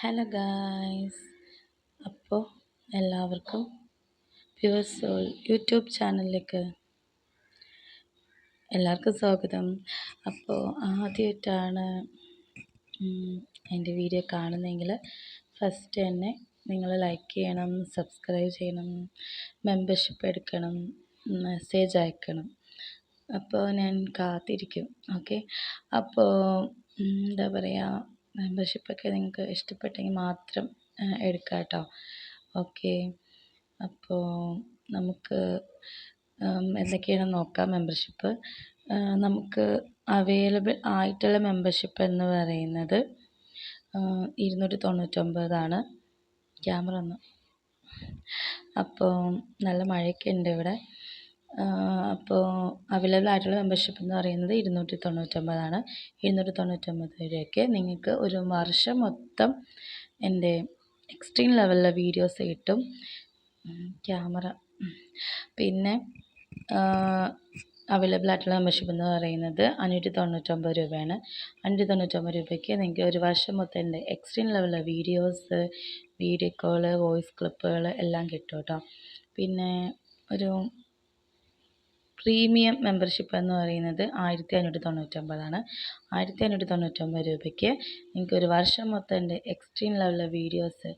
Hello guys അപ്പോൾ എല്ലാവർക്കും pure soul YouTube ചാനലിലേക്ക് എല്ലാവർക്കും സ്വാഗതം. അപ്പോൾ ആദ്യമായിട്ടാണ് എന്റെ വീഡിയോ കാണുന്നതെങ്കിൽ ഫസ്റ്റ് തന്നെ നിങ്ങൾ ലൈക്ക് ചെയ്യണം സബ്സ്ക്രൈബ് ചെയ്യണം മെമ്പർഷിപ്പ് എടുക്കണം മെസ്സേജ് അയക്കണം. അപ്പോൾ ഞാൻ കാത്തിരിക്കും. ഓക്കെ അപ്പോൾ എന്താ പറയുക മെമ്പർഷിപ്പൊക്കെ നിങ്ങൾക്ക് ഇഷ്ടപ്പെട്ടെങ്കിൽ മാത്രം എടുക്കാം കേട്ടോ ഓക്കെ. അപ്പോൾ നമുക്ക് എന്തൊക്കെയാണെന്ന് നോക്കാം മെമ്പർഷിപ്പ്? നമുക്ക് അവൈലബിൾ ആയിട്ടുള്ള മെമ്പർഷിപ്പ് എന്ന് പറയുന്നത് ഇരുന്നൂറ്റി തൊണ്ണൂറ്റൊമ്പതാണ് ക്യാമറ ഒന്ന്. അപ്പോൾ നല്ല മഴയൊക്കെ ഉണ്ട് ഇവിടെ. അപ്പോൾ അവൈലബിൾ ആയിട്ടുള്ള മെമ്പർഷിപ്പ് എന്ന് പറയുന്നത് ഇരുന്നൂറ്റി തൊണ്ണൂറ്റൊമ്പതാണ് ഇരുന്നൂറ്റി തൊണ്ണൂറ്റൊമ്പത് രൂപയ്ക്ക് നിങ്ങൾക്ക് ഒരു വർഷം മൊത്തം എന്റെ എക്സ്ട്രീം ലെവലിലെ വീഡിയോസ് കിട്ടും. ക്യാമറ പിന്നെ അവൈലബിൾ ആയിട്ടുള്ള മെമ്പർഷിപ്പ് എന്ന് പറയുന്നത് അഞ്ഞൂറ്റി തൊണ്ണൂറ്റൊമ്പത് രൂപയാണ് അഞ്ഞൂറ്റി തൊണ്ണൂറ്റൊമ്പത് രൂപയ്ക്ക് നിങ്ങൾക്ക് ഒരു വർഷം മൊത്തം എന്റെ എക്സ്ട്രീം ലെവലിലെ വീഡിയോസ് വീഡിയോ കോൾ വോയിസ് ക്ലിപ്പുകൾ എല്ലാം കിട്ടും കേട്ടോ പിന്നെ ഒരു പ്രീമിയം മെമ്പർഷിപ്പ് എന്ന് പറയുന്നത് ആയിരത്തി അഞ്ഞൂറ്റി തൊണ്ണൂറ്റൊമ്പതാണ് ആയിരത്തി അഞ്ഞൂറ്റി തൊണ്ണൂറ്റൊമ്പത് രൂപയ്ക്ക് നിങ്ങൾക്ക് ഒരു വർഷം മൊത്തം എന്റെ എക്സ്ട്രീം ലെവലിലെ വീഡിയോസ്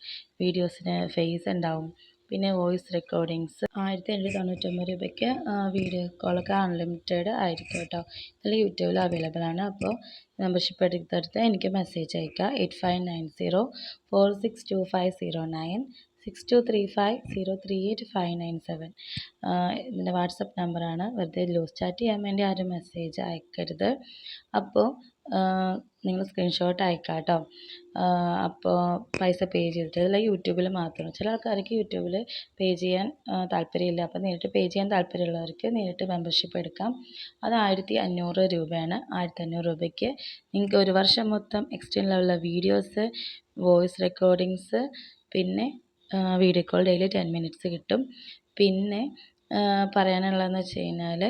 വീഡിയോസിന് ഫേസ് ഉണ്ടാവും. പിന്നെ വോയിസ് റെക്കോർഡിങ്സ് ആയിരത്തി അഞ്ഞൂറ്റി തൊണ്ണൂറ്റൊമ്പത് രൂപയ്ക്ക് വീഡിയോ കോളൊക്കെ അൺലിമിറ്റഡ് ആയിരിക്കും കേട്ടോ. ഇതിൽ യൂട്യൂബിൽ അവൈലബിൾ ആണ്. അപ്പോൾ മെമ്പർഷിപ്പ് എടുത്തെടുത്ത് എനിക്ക് മെസ്സേജ് അയക്കുക eight five nine zero four six two five zero nine six two three five zero three eight five nine seven ഇതിന്റെ വാട്സപ്പ് നമ്പറാണ്. വെറുതെ ലൂസ് ചാറ്റ് ചെയ്യാൻ വേണ്ടി ആരും മെസ്സേജ് അയക്കരുത്. അപ്പോൾ നിങ്ങൾ സ്ക്രീൻഷോട്ട് അയക്കാം കേട്ടോ അപ്പോൾ പൈസ പേ ചെയ്തിട്ട് അതല്ല യൂട്യൂബിൽ മാത്രം. ചില ആൾക്കാർക്ക് യൂട്യൂബിൽ പേ ചെയ്യാൻ താല്പര്യമില്ല. അപ്പോൾ നേരിട്ട് പേ ചെയ്യാൻ താല്പര്യമുള്ളവർക്ക് നേരിട്ട് മെമ്പർഷിപ്പ് എടുക്കാം. അത് ആയിരത്തി അഞ്ഞൂറ് രൂപയാണ്. ആയിരത്തി അഞ്ഞൂറ് രൂപയ്ക്ക് നിങ്ങൾക്ക് ഒരു വർഷം മൊത്തം എക്സ്ട്രീം ലെവലിലെ വീഡിയോസ് വോയിസ് റെക്കോർഡിങ്സ് പിന്നെ video call daily ten minutes കിട്ടും. പിന്നെ പറയാനുള്ളതെന്ന് വെച്ച് കഴിഞ്ഞാൽ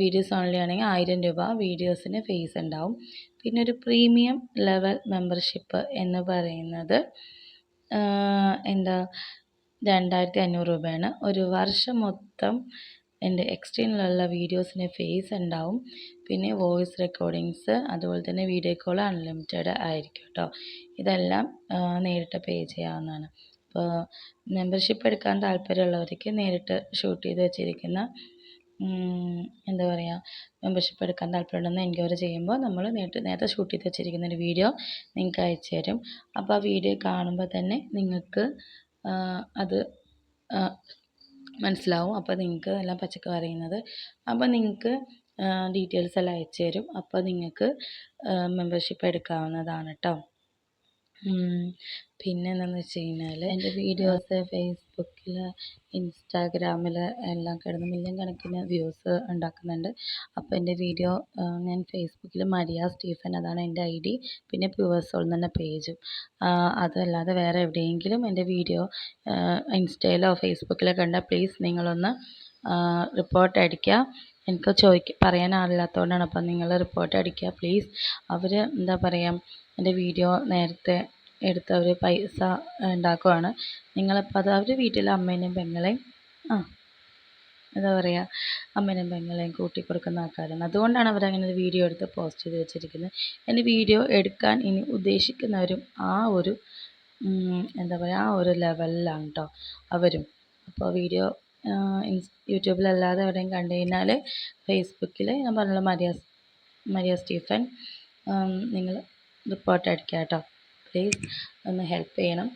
വീഡിയോസ് ഓൺലി ആണെങ്കിൽ ആയിരം രൂപ വീഡിയോസിന് ഫീസ് ഉണ്ടാവും. പിന്നെ ഒരു പ്രീമിയം ലെവൽ മെമ്പർഷിപ്പ് എന്ന് പറയുന്നത് എന്താ രണ്ടായിരത്തി അഞ്ഞൂറ് രൂപയാണ്. ഒരു വർഷം മൊത്തം എന്റെ എക്സ്ട്രീമിലുള്ള വീഡിയോസിന് ഫേസ് ഉണ്ടാവും. പിന്നെ വോയിസ് റെക്കോർഡിങ്സ് അതുപോലെ തന്നെ വീഡിയോ കോൾ അൺലിമിറ്റഡ് ആയിരിക്കും കേട്ടോ ഇതെല്ലാം നേരിട്ട് പേ ചെയ്യാവുന്നതാണ്. അപ്പോൾ മെമ്പർഷിപ്പ് എടുക്കാൻ താല്പര്യമുള്ളവർക്ക് നേരിട്ട് ഷൂട്ട് ചെയ്ത് വെച്ചിരിക്കുന്ന എന്താ പറയുക മെമ്പർഷിപ്പ് എടുക്കാൻ താല്പര്യമുണ്ടെന്ന് എൻക്വയറി ചെയ്യുമ്പോൾ നമ്മൾ നേരിട്ട് നേരത്തെ ഷൂട്ട് ചെയ്ത് വെച്ചിരിക്കുന്ന ഒരു വീഡിയോ നിങ്ങൾക്ക് അയച്ചു തരും. അപ്പോൾ ആ വീഡിയോ കാണുമ്പോൾ തന്നെ നിങ്ങൾക്ക് അത് മനസ്സിലാവും. അപ്പോൾ നിങ്ങൾക്ക് എല്ലാം പച്ചക്ക പറയുന്നത് അപ്പോൾ നിങ്ങൾക്ക് ഡീറ്റെയിൽസ് എല്ലാം അയച്ചു തരും. അപ്പോൾ നിങ്ങൾക്ക് മെമ്പർഷിപ്പ് എടുക്കാവുന്നതാണ് കേട്ടോ. പിന്നെ എന്താണെന്ന് വെച്ച് കഴിഞ്ഞാൽ എന്റെ വീഡിയോസ് ഫേസ്ബുക്കിൽ ഇൻസ്റ്റാഗ്രാമിൽ എല്ലാം കിടന്ന് മില്യൺ കണക്കിന് വ്യൂസ് ഉണ്ടാക്കുന്നുണ്ട്. അപ്പോൾ എന്റെ വീഡിയോ ഞാൻ ഫേസ്ബുക്കിൽ മരിയ സ്റ്റീഫൻ അതാണ് എന്റെ ഐ ഡി പിന്നെ പ്യുവർ സോൾ എന്ന പേജും. അതല്ലാതെ വേറെ എവിടെയെങ്കിലും എന്റെ വീഡിയോ ഇൻസ്റ്റയിലോ ഫേസ്ബുക്കിലോ കണ്ടാൽ പ്ലീസ് നിങ്ങളൊന്ന് റിപ്പോർട്ട് അടിക്കുക എനിക്ക് ചോദിക്ക പറയാൻ ആളില്ലാത്തതുകൊണ്ടാണ് അപ്പം നിങ്ങൾ റിപ്പോർട്ട് അടിക്കുക പ്ലീസ് അവർ എന്താ പറയുക എന്റെ വീഡിയോ നേരത്തെ എടുത്ത് അവർ പൈസ ഉണ്ടാക്കുവാണ് നിങ്ങളിപ്പോൾ അത് അവർ വീട്ടിൽ അമ്മേനെയും പെങ്ങളെയും ആ എന്താ പറയുക അമ്മേനെയും പെങ്ങളെയും കൂട്ടി കൊടുക്കുന്ന ആൾക്കാരാണ്. അതുകൊണ്ടാണ് അവരങ്ങനെ ഒരു വീഡിയോ എടുത്ത് പോസ്റ്റ് ചെയ്ത് വെച്ചിരിക്കുന്നത് എന്റെ വീഡിയോ എടുക്കാൻ ഇനി ഉദ്ദേശിക്കുന്നവരും ആ ഒരു എന്താ പറയുക ആ ഒരു ലെവലിലാണ് കേട്ടോ അവരും. അപ്പോൾ വീഡിയോ യൂട്യൂബിലല്ലാതെ എവിടെയും കണ്ടു കഴിഞ്ഞാൽ ഫേസ്ബുക്കിൽ ഞാൻ പറഞ്ഞുള്ള മരിയ മരിയ സ്റ്റീഫൻ. നിങ്ങൾ റിപ്പോർട്ട് അടിക്കുക കേട്ടോ. പ്ലീസ് ഒന്ന് ഹെൽപ്പ് ചെയ്യണം.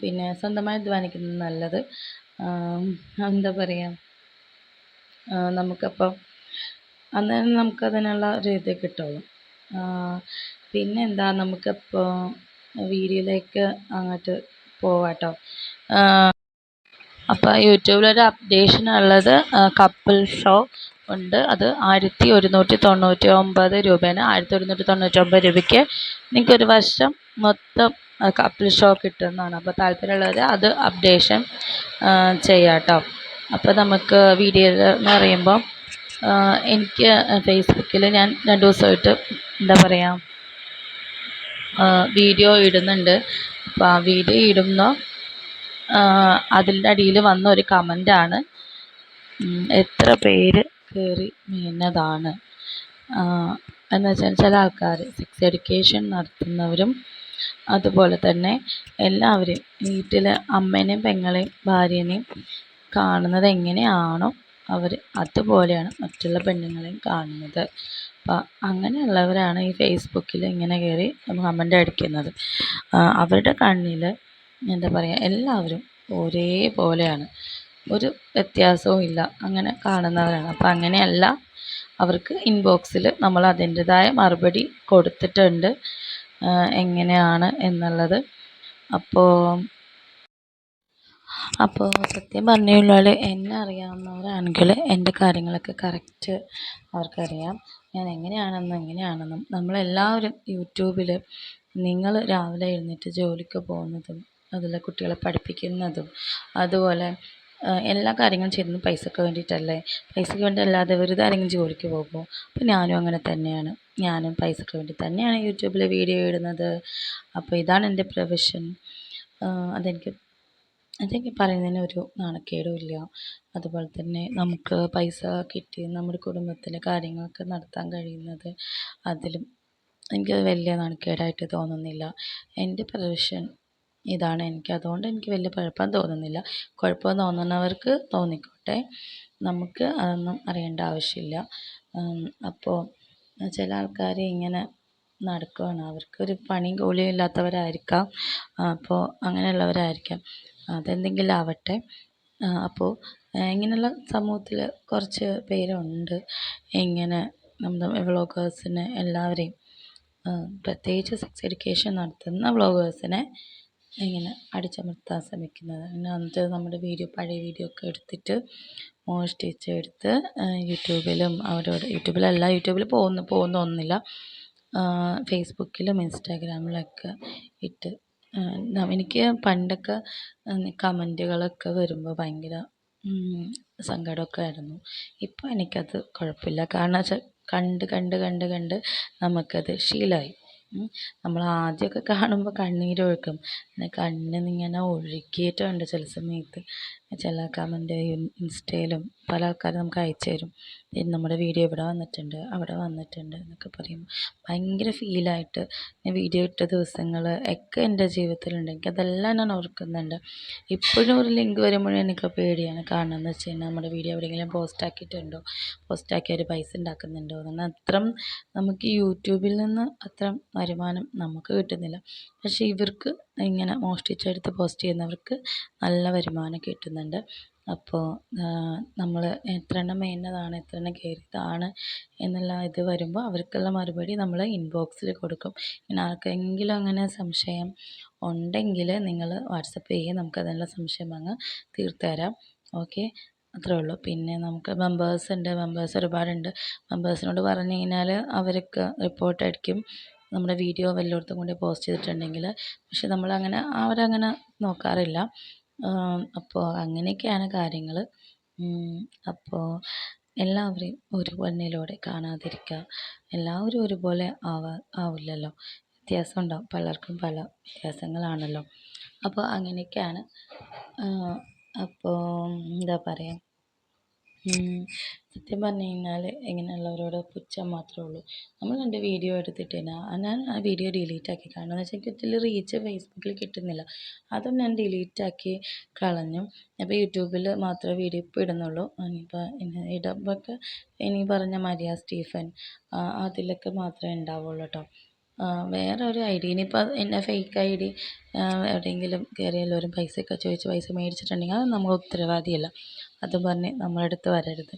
പിന്നെ സ്വന്തമായി അധ്വാനിക്കുന്നത് നല്ലത്. എന്താ പറയുക നമുക്കപ്പോൾ അന്നേരം നമുക്കതിനുള്ള ഒരു ഇത് കിട്ടുള്ളൂ. പിന്നെ എന്താ നമുക്കിപ്പോൾ വീഡിയോയിലേക്ക് അങ്ങോട്ട് പോവാം അപ്പോൾ യൂട്യൂബിലൊരു അപ്ഡേഷൻ ഉള്ളത് കപ്പിൾ ഷോ ഉണ്ട്. അത് ആയിരത്തി ഒരുന്നൂറ്റി തൊണ്ണൂറ്റി ഒമ്പത് രൂപയാണ്. ആയിരത്തി ഒരുന്നൂറ്റി തൊണ്ണൂറ്റി ഒമ്പത് രൂപയ്ക്ക് നിങ്ങൾക്ക് ഒരു വർഷം മൊത്തം കപ്പിൾ ഷോ കിട്ടുന്നതാണ്. അപ്പോൾ താല്പര്യമുള്ളവർ അത് അപ്ഡേഷൻ ചെയ്യാട്ടോ. കേട്ടോ അപ്പോൾ നമുക്ക് വീഡിയോ എന്ന് പറയുമ്പോൾ എനിക്ക് ഫേസ്ബുക്കിൽ ഞാൻ രണ്ട് ദിവസമായിട്ട് എന്താ പറയുക വീഡിയോ ഇടുന്നുണ്ട്. അപ്പോൾ ആ വീഡിയോ ഇടുമ്പോൾ അതിന്റെ അടിയിൽ വന്ന ഒരു കമന്റാണ് എത്ര പേര് കയറി വീണതാണ്? എന്ന് വെച്ചാൽ ചില ആൾക്കാർ സെക്സ് എഡ്യൂക്കേഷൻ നടത്തുന്നവരും അതുപോലെ തന്നെ എല്ലാവരും വീട്ടിൽ അമ്മേനെയും പെങ്ങളെയും ഭാര്യേനെയും കാണുന്നത് എങ്ങനെയാണോ അവർ അതുപോലെയാണ് മറ്റുള്ള പെണ്ണുങ്ങളെയും കാണുന്നത്. അപ്പം അങ്ങനെയുള്ളവരാണ് ഈ ഫേസ്ബുക്കിൽ ഇങ്ങനെ കയറി കമന്റ് അടിക്കുന്നത്. അവരുടെ കണ്ണിൽ എന്താ പറയുക എല്ലാവരും ഒരേപോലെയാണ്. ഒരു വ്യത്യാസവും ഇല്ല. അങ്ങനെ കാണുന്നവരാണ്. അപ്പം അങ്ങനെയല്ല അവർക്ക് ഇൻബോക്സിൽ നമ്മൾ അതിന്റെതായ മറുപടി കൊടുത്തിട്ടുണ്ട്. എങ്ങനെയാണ് എന്നുള്ളത്. അപ്പോൾ അപ്പോൾ സത്യം പറഞ്ഞു കഴിഞ്ഞാൽ എന്നെ അറിയാവുന്നവരാണെങ്കിൽ എന്റെ കാര്യങ്ങളൊക്കെ കറക്റ്റ് അവർക്കറിയാം. ഞാൻ എങ്ങനെയാണെന്നും എങ്ങനെയാണെന്നും. നമ്മളെല്ലാവരും യൂട്യൂബിൽ നിങ്ങൾ രാവിലെ എഴുന്നേറ്റ് ജോലിക്ക് പോകുന്നതും അതുപോലെ കുട്ടികളെ പഠിപ്പിക്കുന്നതും അതുപോലെ എല്ലാ കാര്യങ്ങളും ചെയ്യുന്നത് പൈസക്ക് വേണ്ടിയിട്ടല്ലേ? പൈസക്ക് വേണ്ടി അല്ലാതെ വെറുതെ ആരെങ്കിലും ജോലിക്ക് പോകുമോ? അപ്പോൾ ഞാനും അങ്ങനെ തന്നെയാണ്. ഞാനും പൈസക്ക് വേണ്ടി തന്നെയാണ് യൂട്യൂബിൽ വീഡിയോ ഇടുന്നത്. അപ്പോൾ ഇതാണ് എന്റെ പ്രൊഫഷൻ. അതെനിക്ക് അതെനിക്ക് പറയുന്നതിന് ഒരു നാണക്കേടും ഇല്ല. അതുപോലെ തന്നെ നമുക്ക് പൈസ കിട്ടി നമ്മുടെ കുടുംബത്തിലെ കാര്യങ്ങളൊക്കെ നടത്താൻ കഴിയുന്നത് അതിലും എനിക്കത് വലിയ നാണക്കേടായിട്ട് തോന്നുന്നില്ല. എന്റെ പ്രൊഫഷൻ ഇതാണ് എനിക്ക്. അതുകൊണ്ട് എനിക്ക് വലിയ കുഴപ്പം തോന്നുന്നില്ല. കുഴപ്പം തോന്നുന്നവർക്ക് തോന്നിക്കോട്ടെ. നമുക്ക് അതൊന്നും അറിയേണ്ട ആവശ്യമില്ല. അപ്പോൾ ചില ആൾക്കാർ ഇങ്ങനെ നടക്കുകയാണ് അവർക്കൊരു പണിയും കൂലിയും ഇല്ലാത്തവരായിരിക്കാം അപ്പോൾ അങ്ങനെയുള്ളവരായിരിക്കാം. അതെന്തെങ്കിലും ആവട്ടെ. അപ്പോൾ ഇങ്ങനെയുള്ള സമൂഹത്തിൽ കുറച്ച് പേരുണ്ട്. ഇങ്ങനെ നമ്മുടെ വ്ളോഗേഴ്സിനെ എല്ലാവരെയും പ്രത്യേകിച്ച് സെക്സ് എഡ്യൂക്കേഷൻ നടത്തുന്ന വ്ളോഗേഴ്സിനെ ഇങ്ങനെ അടിച്ചമർത്താൻ ശ്രമിക്കുന്നത്. പിന്നെ എന്നിട്ട് നമ്മുടെ വീഡിയോ പഴയ വീഡിയോ ഒക്കെ എടുത്തിട്ട് മോഷ്ടിച്ചെടുത്ത് യൂട്യൂബിലും അവരോട് യൂട്യൂബിലല്ല യൂട്യൂബിൽ പോകുന്നു പോകുന്ന ഒന്നില്ല. ഫേസ്ബുക്കിലും ഇൻസ്റ്റാഗ്രാമിലൊക്കെ ഇട്ട് എനിക്ക് പണ്ടൊക്കെ കമന്റുകളൊക്കെ വരുമ്പോൾ ഭയങ്കര സങ്കടമൊക്കെ ആയിരുന്നു. ഇപ്പോൾ എനിക്കത് കുഴപ്പമില്ല. കാരണം വെച്ചാൽ കണ്ട് കണ്ട് കണ്ട് കണ്ട് നമുക്കത് ശീലമായി നമ്മൾ ആദ്യമൊക്കെ കാണുമ്പോൾ കണ്ണീരൊഴുക്കും. പിന്നെ കണ്ണിൽ നിന്നിങ്ങനെ ഒഴുകിയിട്ടുണ്ട് ചില സമയത്ത്. ചില കമന്റ് ഇൻസ്റ്റയിലും പല ആൾക്കാരും നമുക്ക് അയച്ചു തരും. നമ്മുടെ വീഡിയോ ഇവിടെ വന്നിട്ടുണ്ട് അവിടെ വന്നിട്ടുണ്ട് എന്നൊക്കെ പറയും. ഭയങ്കര ഫീലായിട്ട് ഞാൻ വീഡിയോ ഇട്ട ദിവസങ്ങൾ ഒക്കെ എന്റെ ജീവിതത്തിലുണ്ട് എനിക്കതെല്ലാം ഞാൻ ഓർക്കുന്നുണ്ട്. ഇപ്പോഴും ഒരു ലിങ്ക് വരുമ്പോഴും എനിക്ക് പേടിയാണ്. കാരണം എന്ന് വെച്ച് കഴിഞ്ഞാൽ നമ്മുടെ വീഡിയോ എവിടെയെങ്കിലും പോസ്റ്റാക്കിയിട്ടുണ്ടോ പോസ്റ്റാക്കി ഒരു പൈസ ഉണ്ടാക്കുന്നുണ്ടോ? എന്ന് അത്രയും നമുക്ക് യൂട്യൂബിൽ നിന്ന് അത്ര വരുമാനം നമുക്ക് കിട്ടുന്നില്ല. പക്ഷേ ഇവർക്ക് ഇങ്ങനെ മോഷ്ടിച്ചെടുത്ത് പോസ്റ്റ് ചെയ്യുന്നവർക്ക് നല്ല വരുമാനം കിട്ടുന്നുണ്ട്. അപ്പോൾ നമ്മൾ എത്ര എണ്ണം മേഞ്ഞതാണ് എത്ര എണ്ണം കയറിയതാണ് എന്നുള്ള ഇത് വരുമ്പോൾ അവർക്കുള്ള മറുപടി നമ്മൾ ഇൻബോക്സിൽ കൊടുക്കും. ഇനി ആർക്കെങ്കിലും അങ്ങനെ സംശയം ഉണ്ടെങ്കിൽ നിങ്ങൾ വാട്സപ്പ് ചെയ്യുക നമുക്ക് അതിനുള്ള സംശയം അങ്ങ് തീർത്തുതരാം ഓക്കെ? അത്രേ ഉള്ളൂ. പിന്നെ നമുക്ക് മെമ്പേഴ്സ് ഉണ്ട്. മെമ്പേഴ്സ് ഒരുപാടുണ്ട്. മെമ്പേഴ്സിനോട് പറഞ്ഞു കഴിഞ്ഞാൽ അവർക്ക് റിപ്പോർട്ട് അടിക്കും. നമ്മുടെ വീഡിയോ വല്ലയിടത്തും കൊണ്ട് പോസ്റ്റ് ചെയ്തിട്ടുണ്ടെങ്കിൽ പക്ഷെ നമ്മളങ്ങനെ അവരങ്ങനെ നോക്കാറില്ല. അപ്പോൾ അങ്ങനെയൊക്കെയാണ് കാര്യങ്ങൾ അപ്പോൾ എല്ലാവരെയും ഒരു കണ്ണിലൂടെ കാണാതിരിക്കുക. എല്ലാവരും ഒരുപോലെ ആവാ ആവില്ലല്ലോ. വ്യത്യാസം ഉണ്ടാവും. പലർക്കും പല വ്യത്യാസങ്ങളാണല്ലോ. അപ്പോൾ അങ്ങനെയൊക്കെയാണ്. അപ്പോൾ എന്താ പറയുക സത്യം പറഞ്ഞു കഴിഞ്ഞാൽ ഇങ്ങനെയുള്ളവരോട് പുച്ഛം മാത്രമേ ഉള്ളൂ. നമ്മൾ രണ്ട് വീഡിയോ എടുത്തിട്ട് ഞാൻ ആ വീഡിയോ ഡിലീറ്റ് ആക്കി കാരണം എന്ന് വെച്ചാൽ എനിക്ക് ഇതിൽ റീച്ച് ഫേസ്ബുക്കിൽ കിട്ടുന്നില്ല. അതും ഞാൻ ഡിലീറ്റ് ആക്കി കളഞ്ഞു. അപ്പോൾ യൂട്യൂബിൽ മാത്രമേ വീഡിയോ ഇപ്പോൾ ഇടുന്നുള്ളൂ. ഇനിയിപ്പോൾ ഇടുമ്പോഴൊക്കെ ഇനി പറഞ്ഞ മരിയ സ്റ്റീഫൻ അതിലൊക്കെ മാത്രമേ ഉണ്ടാവുള്ളൂ കേട്ടോ. വേറെ ഒരു ഐ ഡി. ഇനിയിപ്പോൾ എന്റെ ഫേക്ക് ഐ ഡി? എവിടെയെങ്കിലും കയറി എല്ലാവരും പൈസയൊക്കെ ചോദിച്ച് പൈസ മേടിച്ചിട്ടുണ്ടെങ്കിൽ അത് നമ്മൾ ഉത്തരവാദിയല്ല. അതും പറഞ്ഞ് നമ്മളെ അടുത്ത് വരരുത്.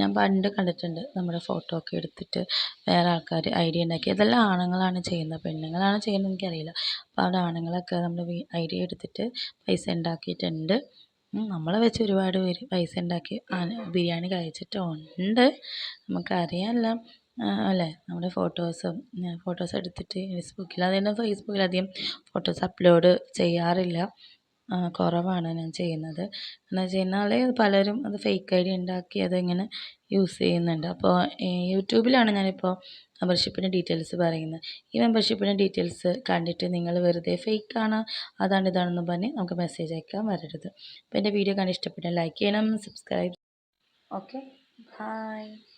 ഞാൻ പണ്ട് കണ്ടിട്ടുണ്ട് നമ്മുടെ ഫോട്ടോ ഒക്കെ എടുത്തിട്ട് വേറെ ആൾക്കാർ ഐ ഡി ഉണ്ടാക്കി. ഇതെല്ലാം ആണുങ്ങളാണ് ചെയ്യുന്നത്. പെണ്ണുങ്ങളാണ് ചെയ്യുന്നത് എനിക്കറിയില്ല. അപ്പോൾ അവിടെ ആണുങ്ങളൊക്കെ നമ്മൾ ഐ ഡി എടുത്തിട്ട് പൈസ ഉണ്ടാക്കിയിട്ടുണ്ട്. നമ്മളെ വെച്ച് ഒരുപാട് പേര് പൈസ ഉണ്ടാക്കി ബിരിയാണി കഴിച്ചിട്ടുണ്ട്. നമുക്കറിയാമല്ലോ അല്ലേ? നമ്മുടെ ഫോട്ടോസും ഫോട്ടോസ് എടുത്തിട്ട് ഫേസ്ബുക്കിൽ. അതുതന്നെ ഫേസ്ബുക്കിൽ അധികം ഫോട്ടോസ് അപ്ലോഡ് ചെയ്യാറില്ല. കുറവാണ് ഞാൻ ചെയ്യുന്നത്. എന്ന് വെച്ച് കഴിഞ്ഞാൽ പലരും അത് ഫേക്ക് ഐ ഡി ഉണ്ടാക്കി അതിങ്ങനെ യൂസ് ചെയ്യുന്നുണ്ട്. അപ്പോൾ യൂട്യൂബിലാണ് ഞാനിപ്പോൾ മെമ്പർഷിപ്പിന്റെ ഡീറ്റെയിൽസ് പറയുന്നത്. ഈ മെമ്പർഷിപ്പിന്റെ ഡീറ്റെയിൽസ് കണ്ടിട്ട് നിങ്ങൾ വെറുതെ ഫേക്കാണ് അതാണ് ഇതാണെന്ന് പറഞ്ഞ് നമുക്ക് മെസ്സേജ് അയക്കാൻ വരരുത്. അപ്പോൾ എന്റെ വീഡിയോ കണ്ട് ഇഷ്ടപ്പെട്ടാൽ ലൈക്ക് ചെയ്യണം സബ്സ്ക്രൈബ് ഓക്കെ ബൈ